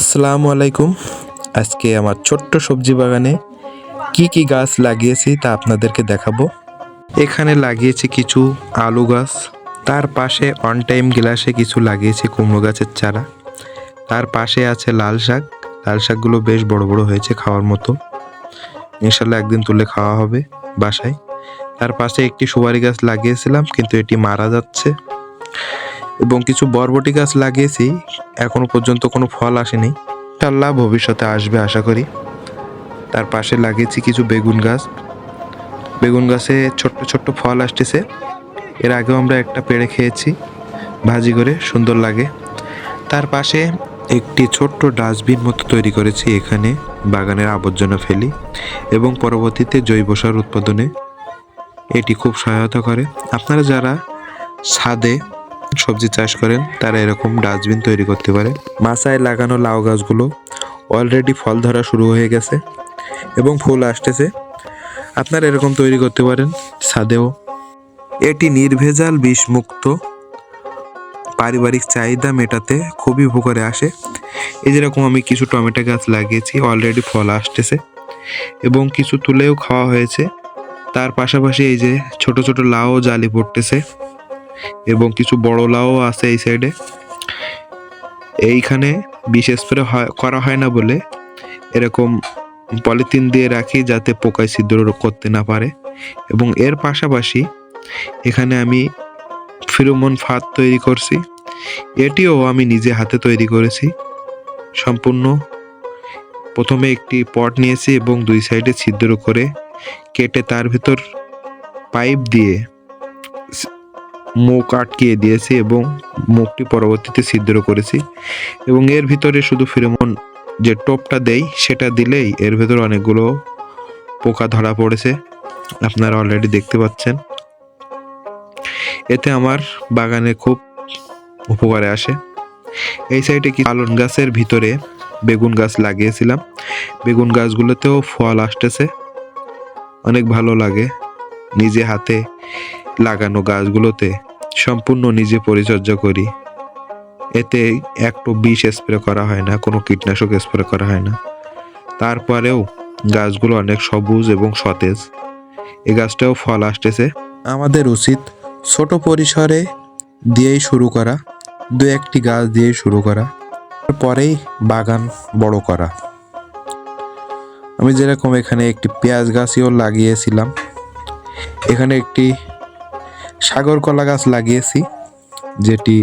আসসালামু আলাইকুম। আজকে আমার ছোট্ট সবজি বাগানে কি কি গাছ লাগিয়েছি তা আপনাদেরকে দেখাবো। এখানে লাগিয়েছি কিছু আলু গাছ, তার পাশে অন টাইম গ্লাসে কিছু লাগিয়েছি কুমড়ো গাছের চারা, তার পাশে আছে লাল শাক, লাল শাকগুলো বেশ বড় বড় হয়েছে খাওয়ার মতো। ইনশাল্লাহ একদিন তুলে খাওয়া হবে বাসায়। তার পাশে একটি সুপারি গাছ লাগিয়েছিলাম, কিন্তু এটি মারা যাচ্ছে। এবং কিছু বরবটি গাছ লাগিয়েছি, এখনও পর্যন্ত কোনো ফল আসেনি। ইনশাল্লাহ ভবিষ্যতে আসবে, আশা করি। তার পাশে লাগিয়েছি কিছু বেগুন গাছ। বেগুন গাছে ছোট্ট ছোট্ট ফল আসতেছে। এর আগেও আমরা একটা পেড়ে খেয়েছি। ভাজি করে, সুন্দর লাগে। তার পাশে একটি ছোট্ট ডাস্টবিন মতো তৈরি করেছি। এখানে বাগানের আবর্জনা ফেলি এবং পরবর্তীতে জৈব সার উৎপাদনে। এটি খুব সহায়তা করে। আপনারা যারা ছাদে সবজি চাষ করেন, তারা এরকম ডাস্টবিন তৈরি করতে পারে। মাচায় লাগানো লাউ গাছগুলো অলরেডি ফল ধরা শুরু হয়ে গেছে এবং ফুল আসতেছে। আপনারা এরকম তৈরি করতে পারেন ছাদেও। এটি নির্ভেজাল বিষমুক্ত, পারিবারিক চাহিদা মেটাতে খুবই উপকারে আসে। এই যেরকম আমি কিছু টমেটো গাছ লাগিয়েছি অলরেডি ফল আসতেছে এবং কিছু তুলেও খাওয়া হয়েছে। তার পাশাপাশি এই যে ছোট ছোট লাউ জালি পড়তেছে। এবং কিছু বড় লাউ আছে এই সাইডে এইখানে বিষ স্প্রে করা হয় না বলে এরকম পলিথিন দিয়ে রাখি যাতে পোকায় ছিদ্র করতে না পারে। এবং এর পাশাপাশি এখানে আমি ফিরোমন ফাঁদ তৈরি করছি। এটিও আমি নিজে হাতে তৈরি করেছি। সম্পূর্ণ প্রথমে একটি পট নিয়েছি এবং দুই সাইডে ছিদ্র করে কেটে তার ভিতর পাইপ দিয়ে মুখ আটকিয়ে দিয়েছি এবং মুখটি পরবর্তীতে ছিদ্র করেছি। এবং এর ভিতরে শুধু ফিরোমন যে টোপটা দেই, সেটা দিলেই এর ভেতর অনেকগুলো পোকা ধরা পড়েছে। আপনারা অলরেডি দেখতে পাচ্ছেন। এতে আমার বাগানে খুব উপকারে আসে। এই সাইডে কি পালন গাছের ভিতরে বেগুন গাছ লাগিয়েছিলাম। বেগুন গাছগুলোতেও ফল আসতেছে। অনেক ভালো লাগে নিজে হাতে লাগানো গাছগুলোতে। সম্পূর্ণ নিজে পরিচর্যা করি। এতে একটু বিষ স্প্রে করা হয় না, কোনো কীটনাশক স্প্রে করা হয় না। তারপরেও গাছগুলো অনেক সবুজ এবং সতেজ। এই গাছটাও ফল আসতেছে। আমাদের উচিত ছোট পরিসরে দিয়েই শুরু করা, দু একটি গাছ দিয়েই শুরু করা পরেই বাগান বড় করা। আমি যেরকম এখানে একটি পেঁয়াজ গাছও লাগিয়েছিলাম। এখানে একটি সাগর কলা গাছ লাগিয়েছি, যেটি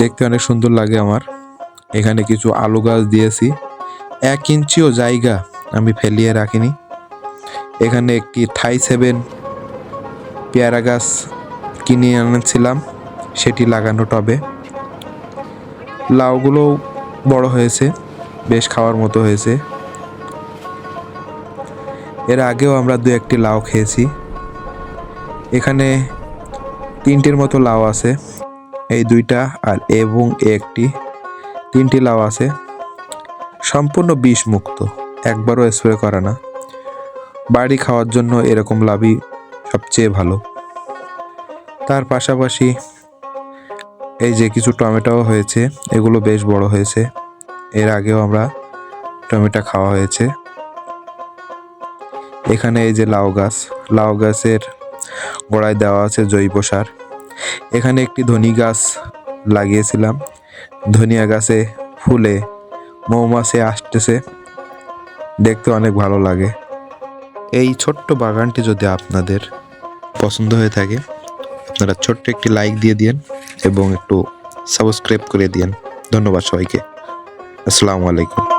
দেখতে অনেক সুন্দর লাগে আমার। এখানে কিছু আলু গাছ দিয়েছি। এক ইঞ্চিও জায়গা আমি ফেলিয়ে রাখিনি। এখানে একটি থাই সেভেন পেয়ারা গাছ কিনে এনেছিলাম, সেটি লাগানো টবে। লাউগুলো বড় হয়েছে, বেশ খাওয়ার মতো হয়েছে। এর আগেও আমরা দু একটি লাউ খেয়েছি। এখানে তিনটির মতো লাউ আছে, এই দুইটা আর এবং একটি। তিনটি লাউ আছে, সম্পূর্ণ বিষ মুক্ত একবারও স্প্রে করা না। বাড়ি খাওয়ার জন্য এরকম লাভই সবচেয়ে ভালো। তার পাশাপাশি এই যে কিছু টমেটোও হয়েছে, এগুলো বেশ বড় হয়েছে। এর আগেও আমরা টমেটো খাওয়া হয়েছে। এখানে এই যে লাউ গাছ, লাউ গাছের গোড়ায় দেওয়া আছে জৈব সার। এখানে একটি ধনি গাছ লাগিয়েছিলাম। ধনিয়া গাছে ফুলে মৌমাছি আসতেছে। দেখতে অনেক ভালো লাগে। এই ছোট্ট বাগানটি যদি আপনাদের পছন্দ হয়ে থাকে, আপনারা ছোট্ট একটি লাইক দিয়ে দিন এবং একটু সাবস্ক্রাইব করে দিন ধন্যবাদ সবাইকে। আসসালামু আলাইকুম।